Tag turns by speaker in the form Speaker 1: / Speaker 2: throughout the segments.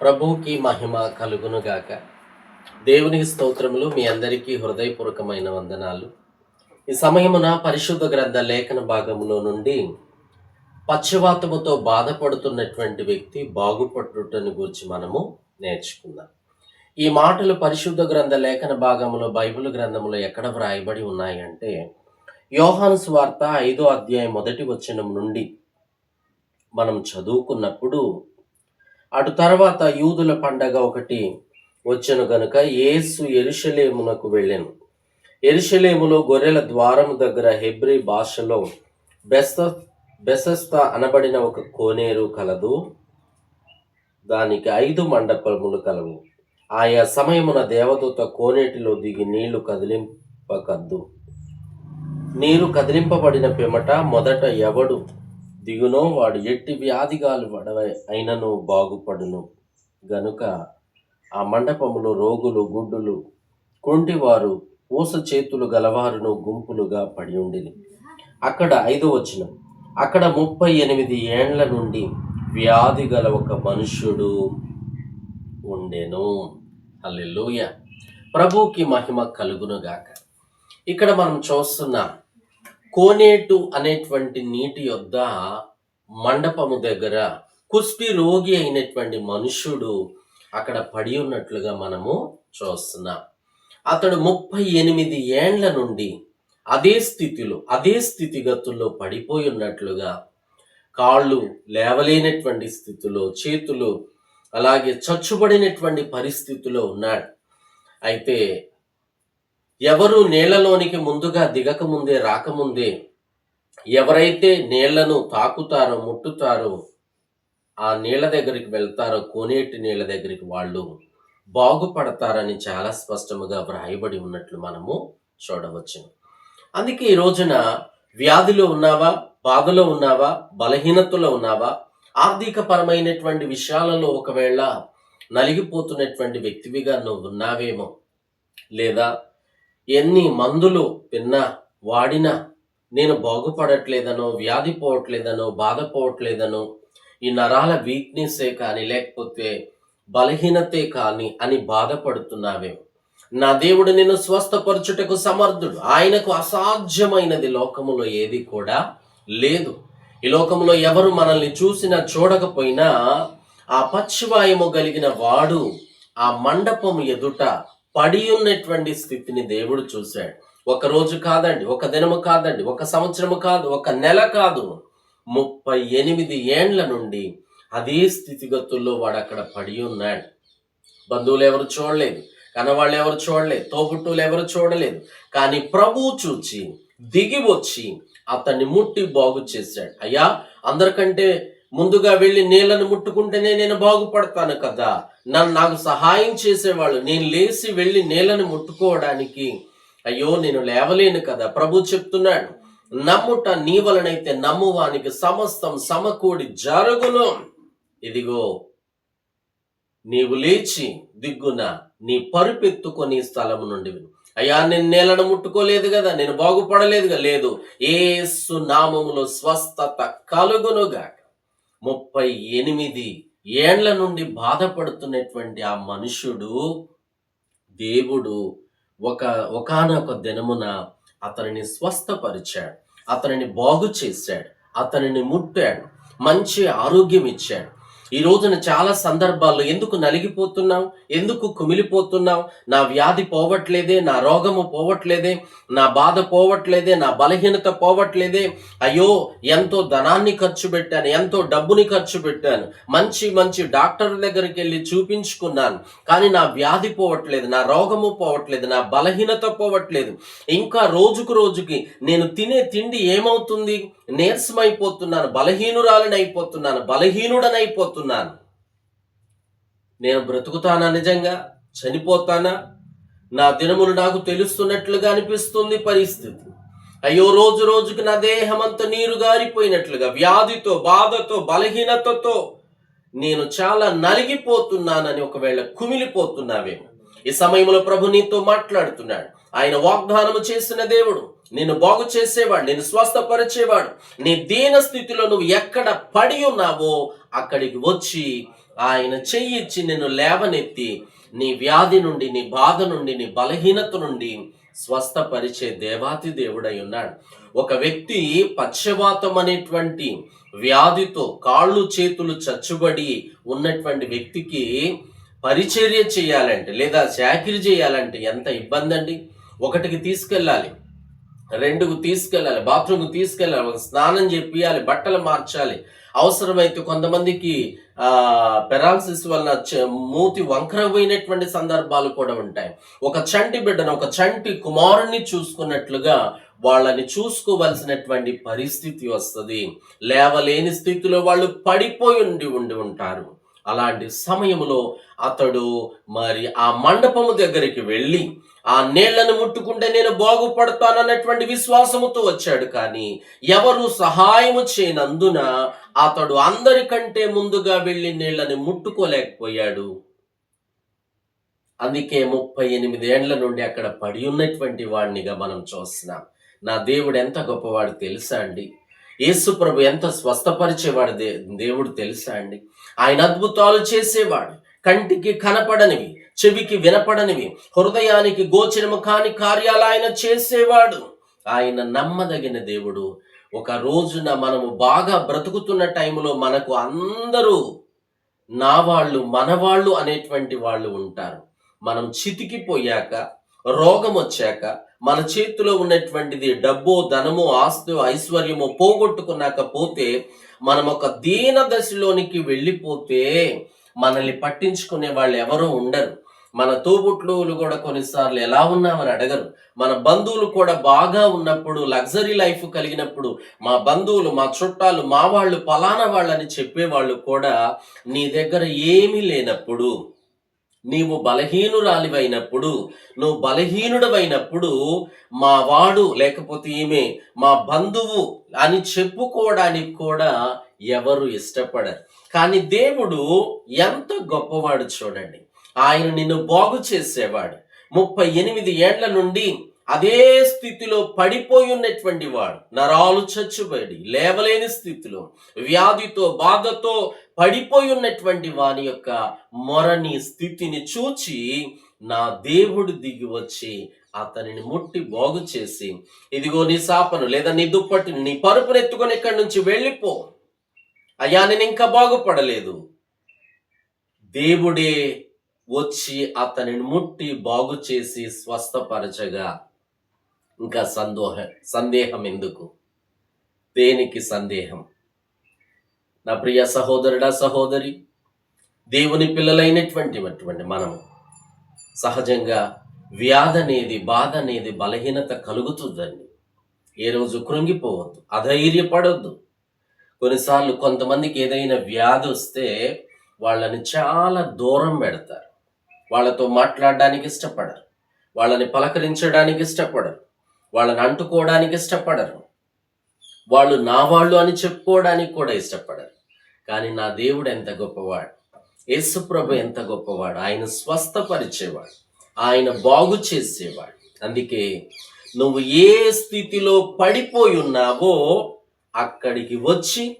Speaker 1: ప్రభువుకి మహిమ కలుగునుగాక. దేవునికి స్తోత్రములు మీ అందరికీ హృదయపూర్వకమైన వందనాలు. ఈ సమయమున పరిశుద్ధ గ్రంథ లేఖన భాగములో నుండి పశ్చివాతముతో బాధపడుతున్నటువంటి వ్యక్తి బాగుపడుటను గురించి మనము నేర్చుకుందాం. ఈ మాటలు పరిశుద్ధ గ్రంథ లేఖన భాగంలో బైబిల్ గ్రంథములో ఎక్కడ వ్రాయబడి ఉన్నాయంటే యోహాను స్వార్త ఐదో అధ్యాయం మొదటి వచనం నుండి మనం చదువుకున్నప్పుడు అటు తర్వాత యూదుల పండగ ఒకటి వచ్చను గనుక యేసు ఎరుషలేమునకు వెళ్ళాను. ఎరుషలేములో గొర్రెల ద్వారము దగ్గర హెబ్రీ భాషలో బెస్త బెసస్త అనబడిన ఒక కోనేరు కలదు. దానికి ఐదు మండపములు కలవు. ఆయా సమయమున దేవదూత కోనేటిలో దిగి నీళ్ళు కదిలింపకద్దు నీరు కదిలింపబడిన పిమ్మట మొదట ఎవడు దిగునో వాడు ఎట్టి వ్యాధిగాలు వడవై అయినను బాగుపడును. గనుక ఆ మండపములో రోగులు గుడ్డులు కొంటివారు పూస చేతులు గలవారును గుంపులుగా పడి ఉండిరి. అక్కడ ఐదో వచ్చిన అక్కడ ముప్పై ఎనిమిది ఏండ్ల నుండి వ్యాధి గల ఒక మనుష్యుడు ఉండెను. అల్లెలుయ ప్రభుకి మహిమ కలుగునుగాక. ఇక్కడ మనం చూస్తున్నాం కోనేటు అనేటువంటి నీటి యొద్ద మండపము దగ్గర కుష్టి రోగి అయినటువంటి మనుష్యుడు అక్కడ పడి ఉన్నట్లుగా మనము చూస్తున్నాం. అతడు ముప్పై ఎనిమిది ఏండ్ల నుండి అదే స్థితిలో అదే స్థితిగతుల్లో పడిపోయి ఉన్నట్లుగా కాళ్ళు లేవలేనటువంటి స్థితిలో చేతులు అలాగే చచ్చుబడినటువంటి పరిస్థితిలో ఉన్నాడు. అయితే ఎవరు నీళ్ళలోనికి ముందుగా దిగక ముందే రాకముందే ఎవరైతే నీళ్ళను తాకుతారో ముట్టుతారో ఆ నీళ్ళ దగ్గరికి వెళ్తారో కోనేటి నీళ్ళ దగ్గరికి వాళ్ళు బాగుపడతారని చాలా స్పష్టముగా వ్రాయబడి ఉన్నట్లు మనము చూడవచ్చు అందుకే ఈ రోజున వ్యాధిలో ఉన్నావా బాధలో ఉన్నావా బలహీనతలో ఉన్నావా ఆర్థిక పరమైనటువంటి విషయాలలో ఒకవేళ నలిగిపోతున్నటువంటి వ్యక్తివిగా నువ్వు ఉన్నావేమో లేదా ఎన్ని మందులు తిన్నా వాడినా నేను బాగుపడట్లేదనో వ్యాధి పోవట్లేదనో బాధపోవట్లేదనో ఈ నరాల వీక్నెస్సే కానీ లేకపోతే బలహీనతే కానీ అని బాధపడుతున్నావేమో. నా దేవుడు నిన్ను స్వస్థపరచుటకు సమర్థుడు. ఆయనకు అసాధ్యమైనది లోకములో ఏది కూడా లేదు. ఈ లోకంలో ఎవరు మనల్ని చూసినా చూడకపోయినా ఆ పచ్చివాయము కలిగిన వాడు ఆ మండపం ఎదుట పడి ఉన్నటువంటి స్థితిని దేవుడు చూశాడు. ఒక రోజు కాదండి ఒక దినము కాదండి ఒక సంవత్సరము కాదు ఒక నెల కాదు. ముప్పై ఎనిమిది ఏండ్ల నుండి అదే స్థితిగతుల్లో వాడు అక్కడ పడి ఉన్నాడు. బంధువులు ఎవరు చూడలేదు కనవాళ్ళు ఎవరు చూడలేదు తోబుట్టువులు ఎవరు చూడలేదు. కానీ ప్రభువు చూచి దిగి వచ్చి అతన్ని ముట్టి బాగు చేశాడు. అయ్యా అందరికంటే ముందుగా వెళ్ళి నీళ్ళను ముట్టుకుంటేనే నేను బాగుపడతాను కదా. నన్ను నాకు సహాయం చేసేవాళ్ళు. నేను లేచి వెళ్ళి నీళ్ళను ముట్టుకోవడానికి. అయ్యో నేను లేవలేను కదా. ప్రభు చెప్తున్నాడు నమ్ముట నీ వలనైతే నమ్మువానికి సమస్తం సమకూడి జరుగును. ఇదిగో నీవు లేచి దిగ్గున నీ పరుపెత్తుకొని స్థలము నుండి విను. అయ్యా నేను నేలను ముట్టుకోలేదు కదా. నేను బాగుపడలేదుగా లేదు ఏసు నామములో స్వస్థత కలుగునుగాక. ముప్పై ఎనిమిది ఏండ్ల నుండి బాధపడుతున్నటువంటి ఆ మనుషుడు దేవుడు ఒక ఒకానొక దినమున అతనిని స్వస్థపరిచాడు. అతనిని బాగు చేశాడు. అతనిని ముట్టాడు. మంచి ఆరోగ్యం ఇచ్చాడు ఈ రోజున చాలా సందర్భాల్లో ఎందుకు నలిగిపోతున్నావు? ఎందుకు కుమిలిపోతున్నావు? నా వ్యాధి పోవట్లేదే నా రోగము పోవట్లేదే నా బాధ పోవట్లేదే నా బలహీనత పోవట్లేదే. అయ్యో ఎంతో ధనాన్ని ఖర్చు పెట్టాను ఎంతో డబ్బుని ఖర్చు పెట్టాను. మంచి మంచి డాక్టర్ దగ్గరికి వెళ్ళి చూపించుకున్నాను. కానీ నా వ్యాధి పోవట్లేదు నా రోగము పోవట్లేదు నా బలహీనత పోవట్లేదు. ఇంకా రోజుకు రోజుకి నేను తినే తిండి ఏమవుతుంది? నీరసమైపోతున్నాను బలహీనురాలని అయిపోతున్నాను బలహీనుడనైపోతున్నాను. అయిపోతున్నాను నేను బ్రతుకుతానా నిజంగా? చనిపోతానా? నా దినములు నాకు తెలుస్తున్నట్లుగా అనిపిస్తుంది పరిస్థితి. అయ్యో రోజు రోజుకి నా దేహం అంత నీరు గారిపోయినట్లుగా వ్యాధితో బాధతో బలహీనతతో నేను చాలా నలిగిపోతున్నానని ఒకవేళ కుమిలిపోతున్నావేమో. ఈ సమయంలో ప్రభు నీతో మాట్లాడుతున్నాడు. ఆయన వాగ్దానము చేసిన దేవుడు నిన్ను బాగు చేసేవాడు నిన్ను స్వస్థపరిచేవాడు నీ దీన స్థితిలో నువ్వు ఎక్కడ పడి ఉన్నావో అక్కడికి వచ్చి ఆయన చెయ్యిచ్చి నిన్ను లేవనెత్తి నీ వ్యాధి నుండి నీ బాధ నుండి నీ బలహీనత నుండి స్వస్థపరిచే దేవాతి దేవుడై ఉన్నాడు. ఒక వ్యక్తి పక్షవాతం అనేటువంటి వ్యాధితో కాళ్ళు చేతులు చచ్చుబడి ఉన్నటువంటి వ్యక్తికి పరిచర్య చేయాలంటే లేదా చాకిరి చేయాలంటే ఎంత ఇబ్బంది అండి ఒకటికి తీసుకెళ్ళాలి రెండుకు తీసుకెళ్ళాలి బాత్రూమ్కి తీసుకెళ్ళాలి ఒక స్నానం చేపియాలి బట్టలు మార్చాలి. అవసరమైతే కొంతమందికి పెరాల్సిస్ పెరాలసిస్ వలన చ- మూతి వంకరపోయినటువంటి సందర్భాలు కూడా ఉంటాయి. ఒక చంటి బిడ్డను ఒక చంటి కుమారుణ్ణి చూసుకున్నట్లుగా వాళ్ళని చూసుకోవలసినటువంటి పరిస్థితి వస్తుంది. లేవలేని స్థితిలో వాళ్ళు పడిపోయి ఉండి ఉండి ఉంటారు. అలాంటి సమయంలో అతడు మరి ఆ మండపము దగ్గరికి వెళ్ళి ఆ నీళ్ళను ముట్టుకుంటే నేను బాగుపడతానన్నటువంటి విశ్వాసముతో వచ్చాడు. కానీ ఎవరు సహాయము చేయనందున అతడు అందరికంటే ముందుగా వెళ్ళి నీళ్ళను ముట్టుకోలేకపోయాడు. అందుకే ముప్పై ఎనిమిది ఏండ్ల నుండి అక్కడ పడి ఉన్నటువంటి వాడినిగా మనం చూస్తున్నాం. నా దేవుడు ఎంత గొప్పవాడు తెలుసా అండి? యేసుప్రభు ఎంత స్వస్థపరిచేవాడు దే దేవుడు తెలుసా అండి? ఆయన అద్భుతాలు చేసేవాడు. కంటికి కనపడనివి చెవికి వినపడనివి హృదయానికి గోచరము కాని కార్యాలు ఆయన చేసేవాడు. ఆయన నమ్మదగిన దేవుడు. ఒక రోజున మనము బాగా బ్రతుకుతున్న టైంలో మనకు అందరూ నా వాళ్ళు మన వాళ్ళు అనేటువంటి వాళ్ళు ఉంటారు. మనం చితికిపోయాక రోగం వచ్చాక మన చేతిలో ఉన్నటువంటిది డబ్బు ధనము ఆస్తు ఐశ్వర్యము పోగొట్టుకున్నాక పోతే మనం ఒక దీన దశలోనికి వెళ్ళిపోతే మనల్ని పట్టించుకునే వాళ్ళు ఎవరూ ఉండరు. మన తోబుట్లులు కూడా కొన్నిసార్లు ఎలా ఉన్నామని అడగరు. మన బంధువులు కూడా బాగా ఉన్నప్పుడు లగ్జరీ లైఫ్ కలిగినప్పుడు మా బంధువులు మా చుట్టాలు మా వాళ్ళు పలానా వాళ్ళని చెప్పేవాళ్ళు కూడా నీ దగ్గర ఏమీ లేనప్పుడు నీవు బలహీనురాలివైనప్పుడు నువ్వు బలహీనుడవైనప్పుడు మా వాడు లేకపోతే ఈమె మా బంధువు అని చెప్పుకోవడానికి కూడా ఎవరు ఇష్టపడరు. కానీ దేవుడు ఎంత గొప్పవాడు చూడండి. ఆయన నిన్ను బాగు చేసేవాడు. ముప్పై ఎనిమిది ఏండ్ల నుండి అదే స్థితిలో పడిపోయి ఉన్నటువంటి వాడు. నరాలు చచ్చుబడి లేవలేని స్థితిలో వ్యాధితో బాధతో పడిపోయి ఉన్నటువంటి వాని యొక్క మొరని స్థితిని చూచి నా దేవుడు దిగి వచ్చి అతనిని ముట్టి బాగు చేసి ఇదిగో నీ సాపను లేదా నీ దుప్పటిని నీ పరుపును ఎత్తుకొని ఇక్కడి నుంచి వెళ్ళిపో. అయ్యా నేను ఇంకా బాగుపడలేదు. దేవుడే వచ్చి అతనిని ముట్టి బాగు చేసి స్వస్థపరచగా ఇంకా సందోహ సందేహం ఎందుకు దేనికి సందేహం? నా ప్రియ సహోదరుడా సహోదరి దేవుని పిల్లలైనటువంటి అటువంటి మనము సహజంగా వ్యాధి అనేది బాధ అనేది బలహీనత కలుగుతుందండి. ఏ రోజు కృంగిపోవద్దు అధైర్యపడొద్దు. కొన్నిసార్లు కొంతమందికి ఏదైనా వ్యాధి వస్తే వాళ్ళని చాలా దూరం పెడతారు. వాళ్ళతో మాట్లాడడానికి ఇష్టపడరు. వాళ్ళని పలకరించడానికి ఇష్టపడరు. వాళ్ళని అంటుకోవడానికి ఇష్టపడరు. వాళ్ళు నా వాళ్ళు అని చెప్పుకోవడానికి కూడా ఇష్టపడరు. కానీ నా దేవుడు ఎంత గొప్పవాడు యేసుప్రభు ఎంత గొప్పవాడు ఆయన స్వస్థపరిచేవాడు ఆయన బాగు చేసేవాడు. అందుకే నువ్వు ఏ స్థితిలో పడిపోయి ఉన్నావో అక్కడికి వచ్చి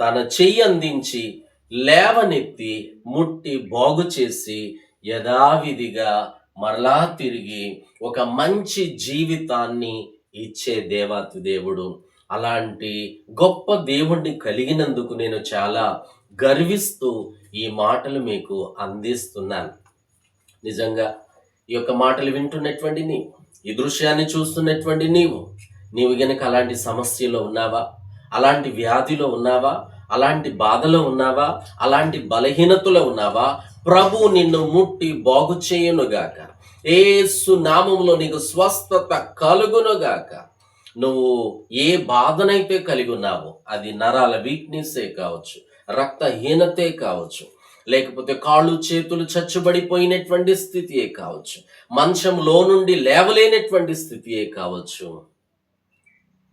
Speaker 1: తన చెయ్యి అందించి లేవనెత్తి ముట్టి బాగు చేసి యథావిధిగా మరలా తిరిగి ఒక మంచి జీవితాన్ని ఇచ్చే దేవాతి దేవుడు. అలాంటి గొప్ప దేవుణ్ణి కలిగినందుకు నేను చాలా గర్విస్తూ ఈ మాటలు మీకు అందిస్తున్నాను. నిజంగా ఈ యొక్క మాటలు వింటున్నటువంటి నీవు ఈ దృశ్యాన్ని చూస్తున్నటువంటి నీవు నీవు గనక అలాంటి సమస్యలో ఉన్నావా? అలాంటి వ్యాధిలో ఉన్నావా? అలాంటి బాధలో ఉన్నావా? అలాంటి బలహీనతలో ఉన్నావా? ప్రభు నిన్ను ముట్టి బాగు చేయునుగాక ఏసు నామములో నీకు స్వస్థత కలుగునుగాక నువ్వు ఏ బాధనైతే కలిగి ఉన్నావో అది నరాల వీక్నెస్సే కావచ్చు రక్తహీనతే కావచ్చు లేకపోతే కాళ్ళు చేతులు చచ్చుబడిపోయినటువంటి స్థితియే కావచ్చు మంచంలో నుండి లేవలేనటువంటి స్థితియే కావచ్చు.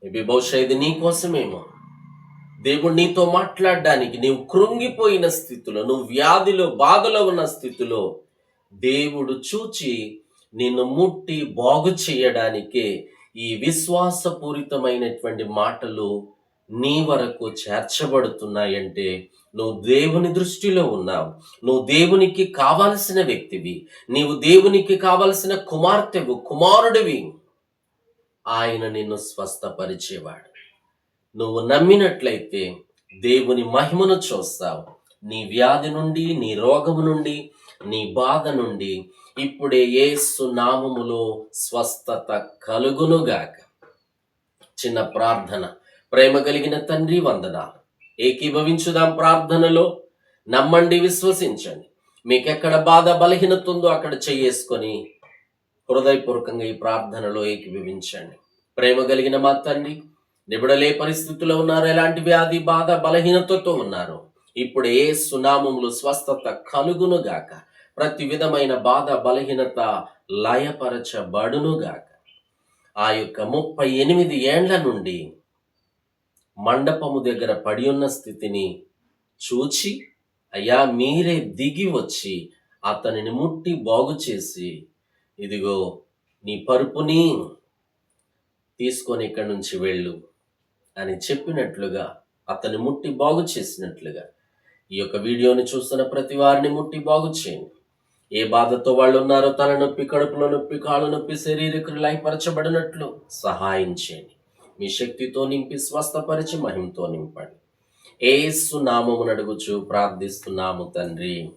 Speaker 1: మేబీ బహుశా ఇది నీ కోసమేమో. దేవుడు నీతో మాట్లాడడానికి నీవు కృంగిపోయిన స్థితిలో నువ్వు వ్యాధిలో బాధలో ఉన్న స్థితిలో దేవుడు చూచి నిన్ను ముట్టి బాగు చేయడానికే ఈ విశ్వాసపూరితమైనటువంటి మాటలు నీ వరకు చేర్చబడుతున్నాయంటే నువ్వు దేవుని దృష్టిలో ఉన్నావు. నువ్వు దేవునికి కావలసిన వ్యక్తివి. నీవు దేవునికి కావలసిన కుమార్తెవు కుమారుడివి. ఆయన నిన్ను స్వస్థపరిచేవాడు. నువ్వు నమ్మినట్లయితే దేవుని మహిమను చూస్తావు. నీ వ్యాధి నుండి నీ రోగము నుండి నీ బాధ నుండి ఇప్పుడే ఏసు నామములో స్వస్థత కలుగునుగాక చిన్న ప్రార్థన. ప్రేమ కలిగిన తండ్రి వందనాలు. ఏకీభవించుదాం ప్రార్థనలో. నమ్మండి విశ్వసించండి. మీకెక్కడ బాధ బలహీనత ఉందో అక్కడ చేసుకొని హృదయపూర్వకంగా ఈ ప్రార్థనలో ఏకీభవించండి. ప్రేమ కలిగిన మా తండ్రి నిబడలే పరిస్థితుల్లో ఉన్నారు. ఎలాంటి వ్యాధి బాధ బలహీనతతో ఉన్నారు? ఇప్పుడు ఏ సునామములు స్వస్థత కలుగునుగాక ప్రతి విధమైన బాధ బలహీనత లయపరచబడునుగాక ఆ యొక్క ముప్పై ఎనిమిది ఏండ్ల నుండి మండపము దగ్గర పడి ఉన్న స్థితిని చూచి అయ్యా మీరే దిగి వచ్చి అతనిని ముట్టి బాగు చేసి ఇదిగో నీ పరుపుని తీసుకొని ఇక్కడి నుంచి వెళ్ళు. అని చెప్పినట్లుగా అతని ముట్టి బాగు చేసినట్లుగా. ఈ యొక్క వీడియోని చూస్తున్న ప్రతి వారిని ముట్టి బాగు చేయండి. ఏ బాధతో వాళ్ళు ఉన్నారో తల నొప్పి కడుపులో నొప్పి కాళ్ళు నొప్పి శరీరకులు లయపరచబడినట్లు సహాయం చేయండి. మీ శక్తితో నింపి స్వస్థపరిచి మహిమతో నింపండి. ఏసు నామమును ప్రార్థిస్తున్నాము తండ్రి.